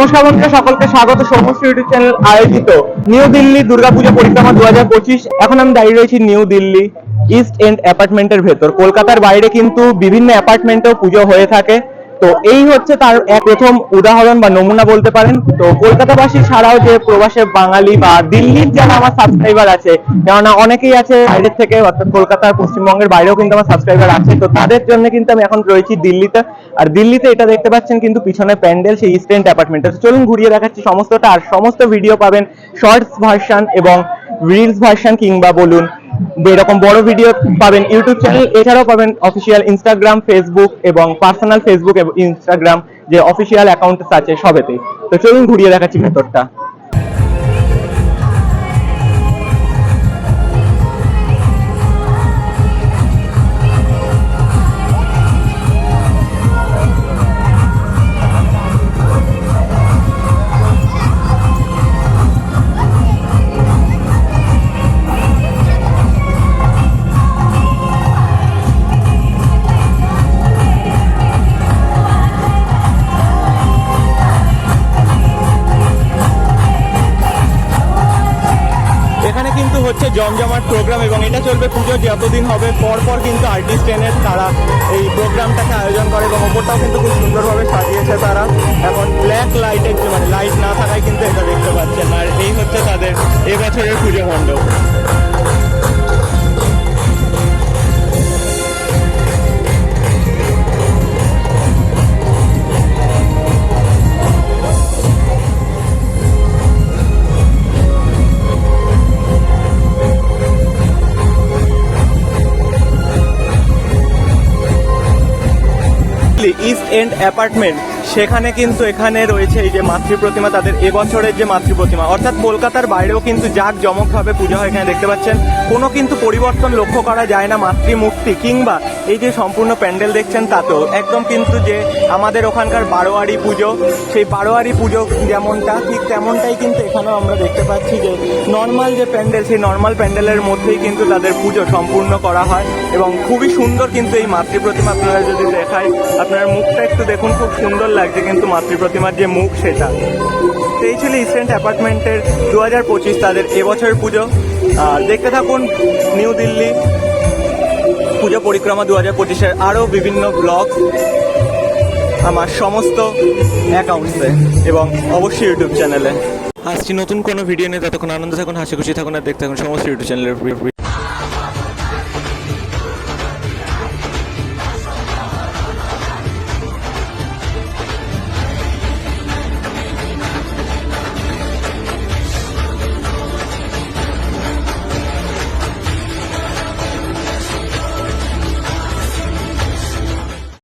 নমস্কার সকলকে স্বাগত। সমস্ত ইউটিউব চ্যানেল আয়োজিত নিউ দিল্লি দুর্গাপূজা পরিক্রমা দু হাজার পঁচিশ। এখন আমি দাঁড়িয়ে রয়েছি নিউ দিল্লি ইস্ট এন্ড অ্যাপার্টমেন্টের ভেতর। কলকাতার বাইরে কিন্তু বিভিন্ন অ্যাপার্টমেন্টেও পুজো হয়ে থাকে। তো এই হচ্ছে তার এক প্রথম উদাহরণ বা নমুনা বলতে পারেন। তো কলকাতাবাসী ছাড়াও যে প্রবাসে বাঙালি বা দিল্লির যারা আমার সাবস্ক্রাইবার আছে, কেননা অনেকেই আছে বাইরের থেকে, অর্থাৎ কলকাতার পশ্চিমবঙ্গের বাইরেও কিন্তু আমার সাবস্ক্রাইবার আছে, তো তাদের জন্য কিন্তু আমি এখন রয়েছি দিল্লিতে। আর দিল্লিতে এটা দেখতে পাচ্ছেন কিন্তু পিছনে প্যান্ডেল, সেই ইস্টেন্ট অ্যাপার্টমেন্ট চলুন ঘুরিয়ে দেখাচ্ছি সমস্তটা, আর সমস্ত ভিডিও পাবেন শর্টস ভার্সন এবং রিলস ভার্সন কিংবা বলুন। এরকম বড় ভিডিও পাবেন ইউটিউব চ্যানেল এছাড়াও পাবেন অফিসিয়াল ইনস্টাগ্রাম ফেসবুক এবং পার্সোনাল ফেসবুক এবং ইনস্টাগ্রাম যে অফিসিয়াল অ্যাকাউন্ট আছে সবেতেই। তো চলুন ঘুরিয়ে দেখাচ্ছি ভেতরটা। হচ্ছে জমজমাট প্রোগ্রাম এবং এটা চলবে পুজো যতদিন হবে পর পর কিন্তু আর্টিস্ট ট্রেনের তারা এই প্রোগ্রামটাকে আয়োজন করে এবং ওপরটাও কিন্তু খুব সুন্দরভাবে সাজিয়েছে তারা। এখন ব্ল্যাক লাইটের মানে লাইট না থাকায় কিন্তু এটা দেখতে পাচ্ছেন। আর এই হচ্ছে তাদের এবছরের পুজো মণ্ডপ। ইস্ট এন্ড অ্যাপার্টমেন্ট সেখানে কিন্তু এখানে রয়েছে এই যে মাতৃ প্রতিমা, তাদের এবছরের যে মাতৃ প্রতিমা। অর্থাৎ কলকাতার বাইরেও কিন্তু জাক জমকভাবে পুজো হয় এখানে দেখতে পাচ্ছেন। কোনো কিন্তু পরিবর্তন লক্ষ্য করা যায় না মাতৃমূর্তি, কিংবা এই যে সম্পূর্ণ প্যান্ডেল দেখছেন তাতেও। একদম কিন্তু যে আমাদের ওখানকার বারোয়ারি পুজো, সেই বারোয়ারি পুজো যেমনটা, ঠিক তেমনটাই কিন্তু এখানেও আমরা দেখতে পাচ্ছি যে নর্মাল যে প্যান্ডেল, সেই নর্মাল প্যান্ডেলের মধ্যেই কিন্তু তাদের পুজো সম্পূর্ণ করা হয়। এবং খুবই সুন্দর কিন্তু এই মাতৃ প্রতিমা আপনারা যদি দেখায়, আপনার মুখটা একটু দেখুন, খুব সুন্দর লাগছে কিন্তু মাতৃ প্রতিমার যে মুখ সেটা। তো এই ছিল ইস্টেন্ট অ্যাপার্টমেন্টের দু হাজার পঁচিশ তাদের এবছরের পুজো। আর দেখতে থাকুন নিউ দিল্লি পুজো পরিক্রমা দু হাজার পঁচিশের আরও বিভিন্ন ব্লগ আমার সমস্ত অ্যাকাউন্টসে এবং অবশ্যই ইউটিউব চ্যানেলে। আসছি নতুন কোনো ভিডিও নিয়ে, ততক্ষণ আনন্দ থাকুন হাসি খুশি থাকুন আর দেখতে থাকুন সমস্ত ইউটিউব চ্যানেলের